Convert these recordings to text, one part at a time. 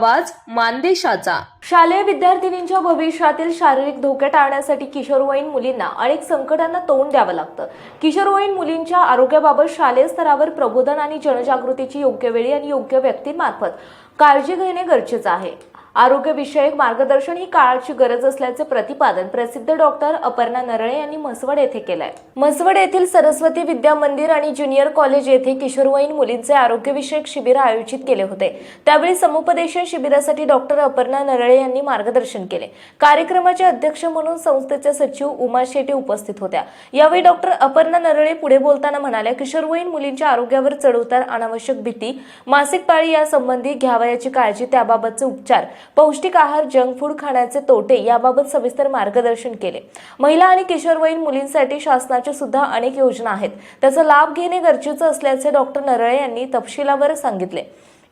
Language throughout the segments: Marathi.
आवाज मानदेशाचा. शालेय विद्यार्थिनींच्या भविष्यातील शारीरिक धोके टाळण्यासाठी किशोरवयीन मुलींना अनेक संकटांना तोंड द्यावं लागतं. किशोरवयीन मुलींच्या आरोग्याबाबत शालेय स्तरावर प्रबोधन आणि जनजागृतीची योग्य वेळी आणि योग्य व्यक्तींमार्फत काळजी घेणे गरजेचं आहे. आरोग्यविषयक मार्गदर्शन ही काळाची गरज असल्याचे प्रतिपादन प्रसिद्ध डॉक्टर अपर्णा नरळे यांनी म्हसवड येथे केलंय. म्हसवड येथील सरस्वती विद्या मंदिर आणि ज्युनियर कॉलेज येथे किशोरवयीन मुलींचे आरोग्यविषयक शिबिर आयोजित केले होते. त्यावेळी समुपदेशन शिबिरासाठी डॉक्टर अपर्णा नरळे यांनी मार्गदर्शन केले. कार्यक्रमाचे अध्यक्ष म्हणून संस्थेचे सचिव उमा शेटे उपस्थित होत्या. यावेळी डॉक्टर अपर्णा नरळे पुढे बोलताना म्हणाल्या किशोरवयीन मुलींच्या आरोग्यावर चढउतार अनावश्यक भीती मासिक पाळी यासंबंधी घ्यावयाची काळजी त्याबाबतचे उपचार पौष्टिक आहार जंक फूड खाण्याचे तोटे याबाबत सविस्तर मार्गदर्शन केले. महिला आणि किशोरवयीन मुलींसाठी शासनाच्या सुद्धा अनेक योजना आहेत. त्याचा लाभ घेणे गरजेचं असल्याचे डॉक्टर नरळे यांनी तपशिलावर सांगितले.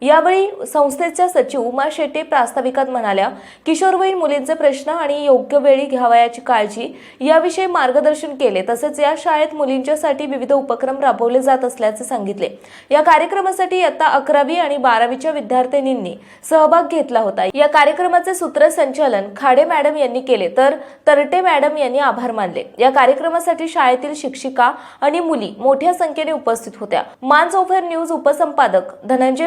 यावेळी संस्थेच्या सचिव उमा शेट्टे प्रास्ताविकात म्हणाल्या किशोरवयीन मुलींचे प्रश्न आणि योग्य वेळी घ्यावयाची काळजी याविषयी मार्गदर्शन केले तसेच या शाळेत मुलींच्यासाठी विविध उपक्रम राबवले जात असल्याचे सांगितले. या कार्यक्रमासाठी इयत्ता अकरावी आणि बारावीच्या विद्यार्थिनींनी सहभाग घेतला होता. या कार्यक्रमाचे सूत्रसंचालन खाडे मॅडम यांनी केले तर तरटे मॅडम यांनी आभार मानले. या कार्यक्रमासाठी शाळेतील शिक्षिका आणि मुली मोठ्या संख्येने उपस्थित होत्या. मान्स चौफेर न्यूज उपसंपादक धनंजय